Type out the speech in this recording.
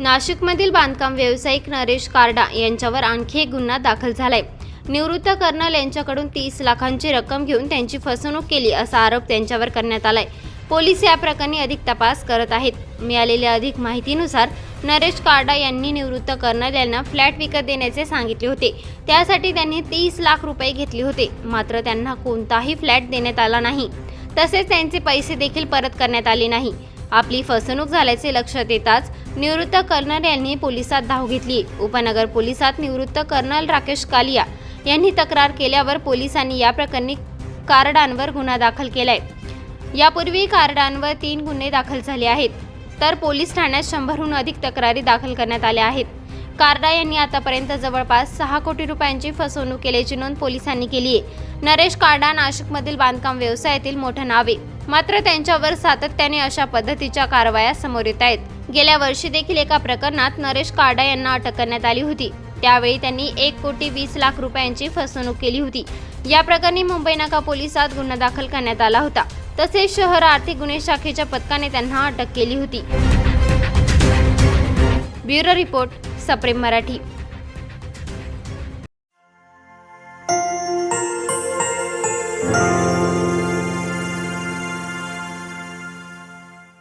नाशिकमधील बांधकाम व्यावसायिक नरेश कार्डा यांच्यावर आणखी एक गुन्हा दाखल झालाय. निवृत्त कर्नल यांच्याकडून तीस लाखांची रक्कम घेऊन त्यांची फसवणूक केली असा आरोप त्यांच्यावर करण्यात आलाय. पोलीस या प्रकरणी अधिक तपास करत आहेत. मिळालेल्या अधिक माहितीनुसार नरेश कार्डा यांनी निवृत्त कर्नल यांना फ्लॅट विकत देण्याचे सांगितले होते. त्यासाठी त्यांनी तीस लाख रुपये घेतले होते. मात्र त्यांना कोणताही फ्लॅट देण्यात आला नाही. तसेच त्यांचे पैसे देखील परत करण्यात आले नाही. आपली फसवणूक झाल्याचे लक्षात येताच निवृत्त कर्नल यांनी पोलिसात धाव घेतली. उपनगर पोलिसात निवृत्त कर्नल राकेश कालिया यांनी तक्रार केल्यावर पोलिसांनी या प्रकरणी कार्डांवर गुन्हा दाखल केलाय. यापूर्वी कार्डांवर तीन गुन्हे दाखल झाले आहेत तर पोलीस ठाण्यात शंभरहून अधिक तक्रारी दाखल करण्यात आल्या आहेत. कार्डा यांनी आतापर्यंत जवळपास सहा कोटी रुपयांची फसवणूक केल्याची नोंद पोलिसांनी केली आहे नरेश कार्डा नाशिकमधील बांधकाम व्यवसायातील मोठं नाव आहे. मात्र त्यांच्यावर सातत्याने अशा पद्धतीच्या कारवाया समोर येत आहेत. गेल्या वर्षी देखील एका प्रकरणात नरेश काडा यांना अटक करण्यात आली होती. त्यावेळी त्यांनी एक कोटी वीस लाख रुपयांची फसवणूक केली होती. या प्रकरणी मुंबई नाका पोलिसात गुन्हा दाखल करण्यात आला होता. तसेच शहर आर्थिक गुन्हे शाखेच्या पथकाने त्यांना अटक केली होती. ब्युरो रिपोर्ट सप्रेम मराठी.